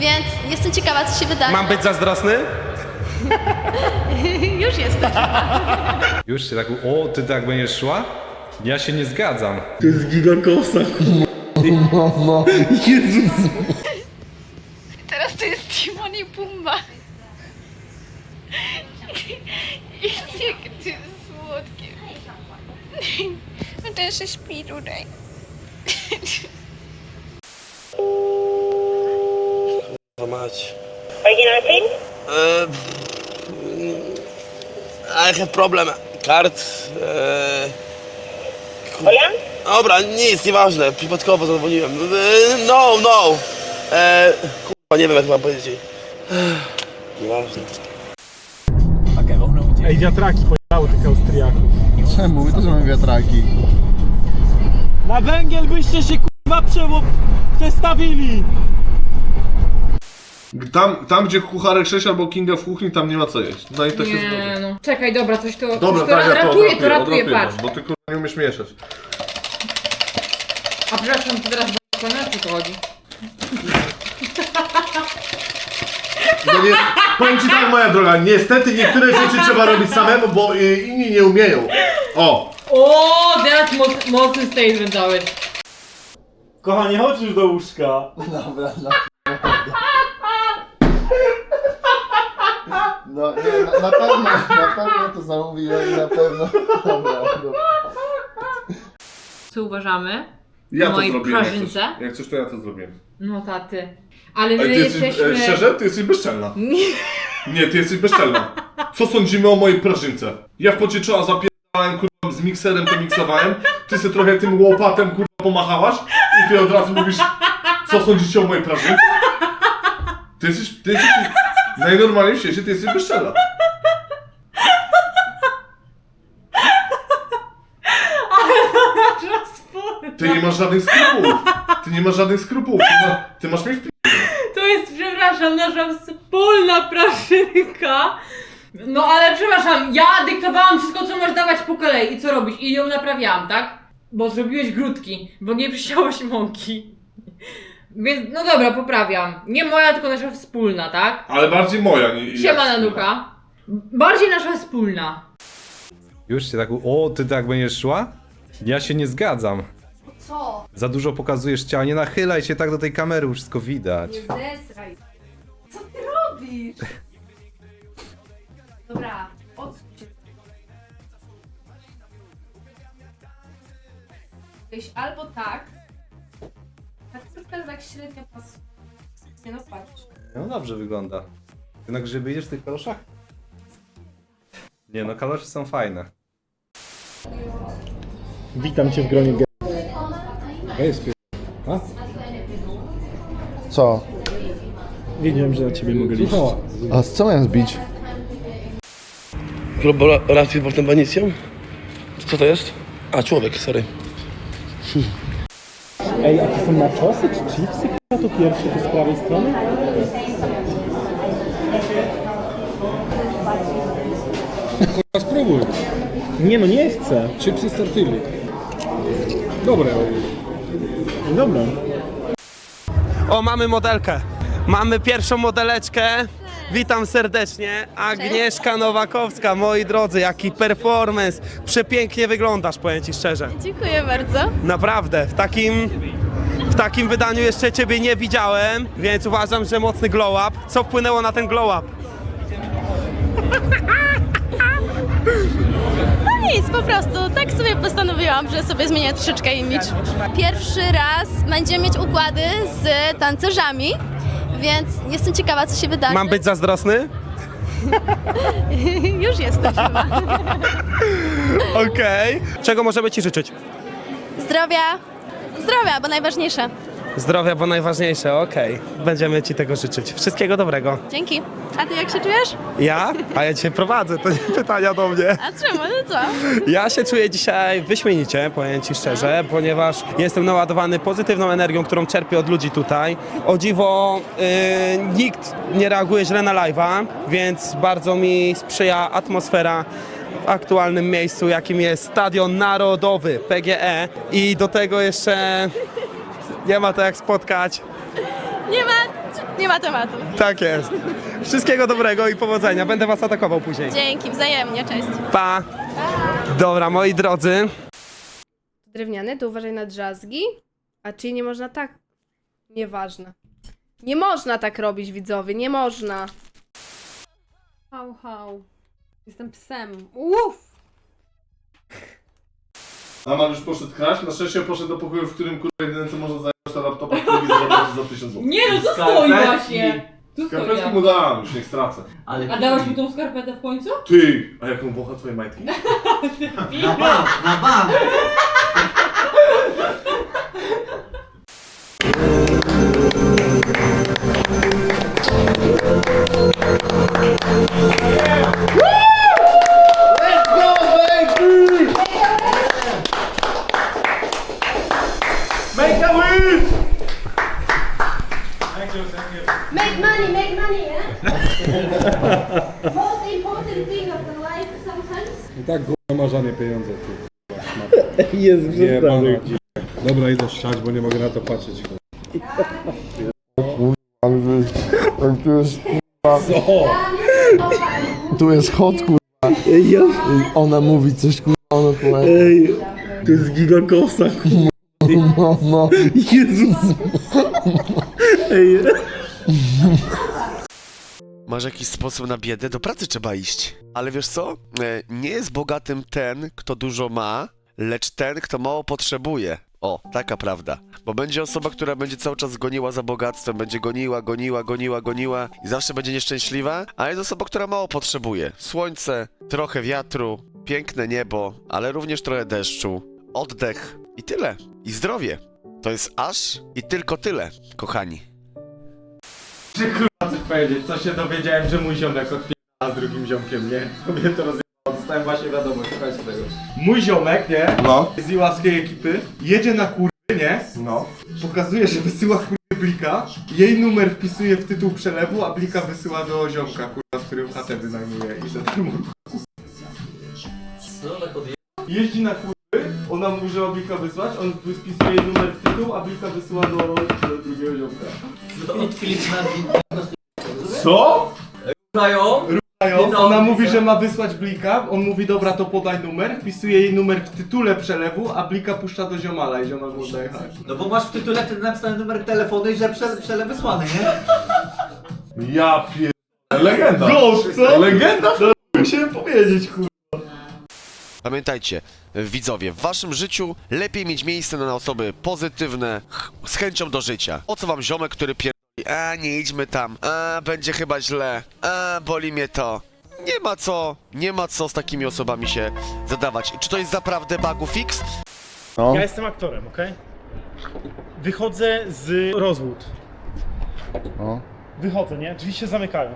więc jestem ciekawa, co się wydarzy. Mam być zazdrosny? Już jestem. Już się tak, o, ty tak będziesz szła? Ja się nie zgadzam. To jest gigakosa, No, Jezus. Teraz to jest Timon i Pumba. Jakie ty słodkie. No to jeszcze śpi tutaj. Mać. Original PIN? Uh, I have problem. Kart. Uh, Julian? dobra, nic, nieważne. Przypadkowo zadzwoniłem. E, no, no. E, kurwa, nie wiem jak mam powiedzieć. Ech, Nieważne. Ej, wiatraki pojebały tych Austriaków. Czemu? My też mamy wiatraki. Na węgiel byście się kurwa przestawili! Tam, tam gdzie kucharek 6 albo Kinga w kuchni, tam nie ma co jeść. No i to się Nie zgadza. no. Czekaj, dobra, coś to, Dobra, coś to tak, ja to ratuje, to ratuje, odratuję, patrz. Bo ty kurwa nie umiesz mieszać. A przepraszam, ty teraz do co to chodzi? No nie, powiem ci tak moja droga, niestety niektóre rzeczy trzeba robić samemu, bo y, inni nie umieją. O! O, teraz moc, mocny statement dałeś. Kochanie, chodź już do łóżka. Dobra, no. No nie, na, na pewno, na pewno to zamówiłem i na pewno. Dobra, dobra. Co uważamy? Ja to mojej zrobiłem. Jak prażynce? coś, jak coś, to ja to zrobiłem. No taty. Ale my Ale ty jesteś, jesteśmy... e, szczerze, ty jesteś bezczelna. Nie. Nie, ty jesteś bezczelna. Co sądzimy o mojej prażynce? Ja w pocie czoła kurwa, z mikserem to miksowałem, ty sobie trochę tym łopatem, kurwa, pomachałaś i ty od razu mówisz, co sądzicie o mojej prażynce? Ty jesteś, ty jesteś, najnormalniej w świecie, ty jesteś bezczelna. Ty nie masz żadnych skrupułów. Ty nie masz żadnych skrupułów. Ty, ma, ty masz mnie w pi... To jest, przepraszam, nasza wspólna prażynka. No ale przepraszam, ja dyktowałam wszystko, co masz dawać po kolei i co robisz i ją naprawiałam, tak? Bo zrobiłeś grudki, bo nie przysiałeś mąki. Więc, no dobra, poprawiam. Nie moja, tylko nasza wspólna, tak? Ale bardziej moja. Nie, Siema jak- Nanucha. Bardziej nasza wspólna. Już się tak, o, ty tak będziesz szła? Ja się nie zgadzam. Co? Za dużo pokazujesz ciała, nie nachylaj się tak do tej kamery, już wszystko widać. zesraj. Co ty robisz? Dobra, odsuń się. Albo tak. To teraz tak średnio pasuje. Nie no patrz. No dobrze wygląda. Ty na grzyby idziesz w tych kaloszach? Nie no, kalosze są fajne. Witam cię w gronie ge... Co? Wiedziałem, że na ciebie mogę liczyć. A z co miałem zbić? Korporację potem banicją? Co to jest? A, człowiek, sorry. Ej, a to są naczosy czy chipsy? A to pierwsze, to z prawej strony? Spróbuj. Nie no, nie chcę. Chipsy z tortilli. Dobre. Dobra. O, mamy modelkę. Mamy pierwszą modeleczkę. Witam serdecznie. Agnieszka Nowakowska, moi drodzy, jaki performance. Przepięknie wyglądasz, powiem ci szczerze. Dziękuję bardzo. Naprawdę, w takim, w takim wydaniu jeszcze ciebie nie widziałem, więc uważam, że mocny glow up. Co wpłynęło na ten glow up? No nic, po prostu tak sobie postanowiłam, że sobie zmienię troszeczkę imidż. Pierwszy raz będziemy mieć układy z tancerzami, więc jestem ciekawa, co się wydarzy. Mam być zazdrosny? Już jestem chyba. Okej. Czego możemy ci życzyć? Zdrowia, zdrowia, bo najważniejsze. Zdrowia, bo najważniejsze, okej. Będziemy ci tego życzyć. Wszystkiego dobrego. Dzięki. A ty jak się czujesz? Ja? A ja dzisiaj prowadzę, to nie pytania do mnie. A czemu? No co? Ja się czuję dzisiaj wyśmienicie, powiem Ci szczerze, ponieważ jestem naładowany pozytywną energią, którą czerpię od ludzi tutaj. O dziwo, yy, nikt nie reaguje źle na live'a, więc bardzo mi sprzyja atmosfera w aktualnym miejscu, jakim jest Stadion Narodowy PGE i do tego jeszcze nie ma to jak spotkać Nie ma nie ma tematu. Tak jest. Wszystkiego dobrego i powodzenia. Będę was atakował później. Dzięki, wzajemnie, cześć. Pa! Dobra, moi drodzy. Drewniany, to uważaj na drzazgi. A czyli nie można tak? Nieważne. Nie można tak robić, widzowie, nie można. Hał, hał. Jestem psem. Uff! A Mariusz poszedł kraść, na szczęście poszedł do pokoju, w którym kurwa jedyne co może zająć to laptopa, który zrobił za 1000 zł. Nie no, co stoi właśnie? Tu stoi. Skarpetki mu dałem, już nie stracę. A dałeś mi tą skarpetę w końcu? Ty! A jaką wącha twoje majtki? Na bank, na bank! Make money, make money, yeah? Most important thing of the life sometimes. I tak gówno ma żadne pieniądze, ty. Jest wrzeszczany. Dobra, idę szczać, bo nie mogę na to patrzeć. Tu jest kurwa. Tu jest hot kurwa. I ona mówi coś kurwa, ona kurwa. Ej, To jest gigakosa, no, no. Jezus! Ej, Masz jakiś sposób na biedę? Do pracy trzeba iść. Ale wiesz co? E, Nie jest bogatym ten, kto dużo ma, lecz ten, kto mało potrzebuje. O, taka prawda. Bo będzie osoba, która będzie cały czas goniła za bogactwem, będzie goniła, goniła, goniła, goniła i zawsze będzie nieszczęśliwa, a jest osoba, która mało potrzebuje. Słońce, trochę wiatru, piękne niebo, ale również trochę deszczu, oddech i tyle. I zdrowie. To jest aż i tylko tyle, kochani. coś powiedzieć, co się dowiedziałem, że mój ziomek odpierdala z drugim ziomkiem, nie? To mnie to rozjebało, dostałem właśnie wiadomość, słuchajcie tego. Mój ziomek, nie? No. Z iłaskiej ekipy, jedzie na kurwy, nie? No. Pokazuje, że wysyła kurwy blika, jej numer wpisuje w tytuł przelewu, a blika wysyła do ziomka, kurwa, z którym chatę wynajmuje i za darmo. Jeździ na kurwy, ona mówi, że ma blika wysłać, on wpisuje jej numer w tytuł, a blika wysyła do, do drugiego ziomka. Co? Dają. Dają. Ona mówi, że ma wysłać blika, on mówi dobra to podaj numer, wpisuje jej numer w tytule przelewu, a blika puszcza do ziomala i ziomal daje hajs. No bo masz w tytule wtedy napisany numer telefonu i że prze, przelew wysłany, nie? Ja pier... Legenda. Gość, co? Legenda? Musiałem powiedzieć, kur... Pamiętajcie, widzowie, w waszym życiu lepiej mieć miejsce na osoby pozytywne, z chęcią do życia. O co wam ziomek, który pierdoli, a nie idźmy tam, a będzie chyba źle, a boli mnie to. Nie ma co, nie ma co z takimi osobami się zadawać. Czy to jest zaprawdę bagu fix? No. Ja jestem aktorem, okej? Wychodzę z rozwód. No. Wychodzę, nie? Drzwi się zamykają.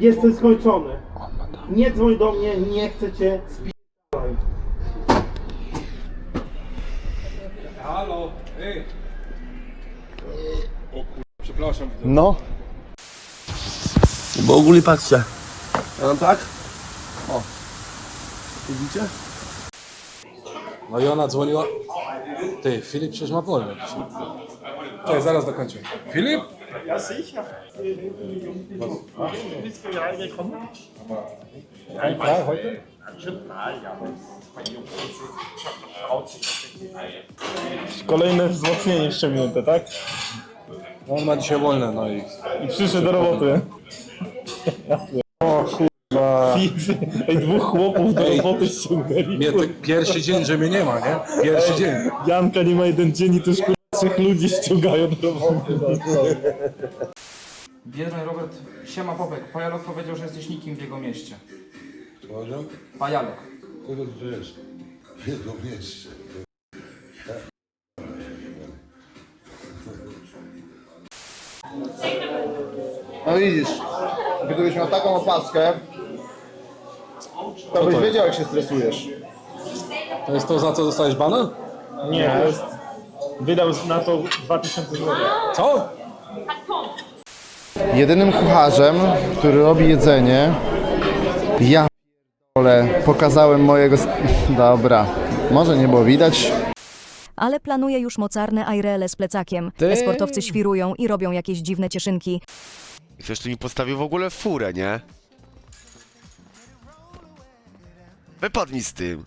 Jestem skończony. Nie dzwoń do mnie, nie chcę cię spi***aj. Halo, ej! O kur... przepraszam. No. Bo ogólnie patrzcie. Ja mam tak? O. Widzicie? No i ona dzwoniła. Ty, Filip przecież ma wolne dzisiaj. Czekaj, zaraz dokończę. Filip? Ja sicher. Bist du ja gekommen? Ja, heute? Kolejne wzmocnienie wciągnięte, tak? No, on ma dzisiaj wolne, no i... I przyszedł do roboty. O kurwa. Ej, dwóch chłopów do roboty ściągnęli. Mnie to pierwszy dzień, że mnie nie ma, nie? Pierwszy dzień. Janka nie ma jeden dzień i to już trzech ludzi ściągają do roboty. Biedny Robert, siema Popek, Pajalok powiedział, że jesteś nikim w jego mieście. Poziom? Pajalok. Kogo ty wiesz? W jego mieście. No widzisz, gdybyś miał taką opaskę, To byś wiedział jak się stresujesz. To jest to, za co dostałeś bana? Nie, to jest... Wydał na to 2000 zł. Co? Jedynym kucharzem, który robi jedzenie, ja ale pokazałem mojego... s- Dobra, może nie było widać. Ale planuje już mocarne airele z plecakiem. Ty. Esportowcy świrują i robią jakieś dziwne cieszynki. Ktoś tu mi postawił w ogóle furę, nie? Wypadł mi z tym.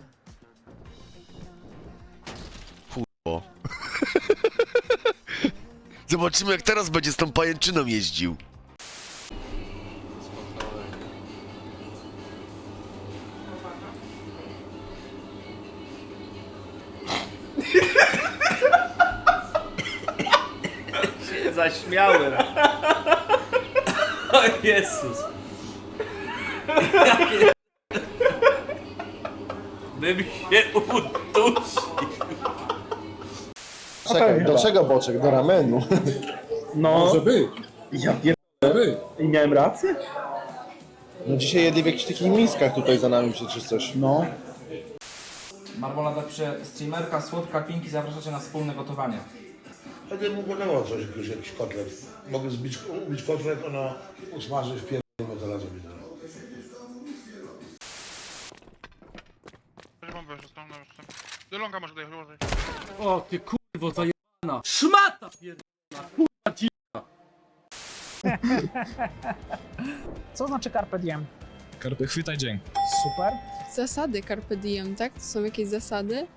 Zobaczymy jak teraz będzie z tą pajęczyną jeździł. Zaśmiałem. O Jezus. Bym się udusił. Czekaj, do czego boczek? Do ramenu. No. Może być. Ja pier... By. I miałem rację? No dzisiaj jedli w jakichś takich miskach tutaj za nami czy coś. No. Marmolada pisze, streamerka, słodka, pinki, zapraszacie na wspólne gotowanie. Będę mu gotował coś, jakiś, jakiś kotlet. Mogę zbić, ubić kotlet, ona usmaży w pierwszym od razu widzę. O, ty kurwo zajebana. Szmata pierdolona, kurwa ci. Co znaczy carpe diem? Karpy, chwytaj dzień. Super. Zasady Carpe Diem, tak? To są jakieś zasady?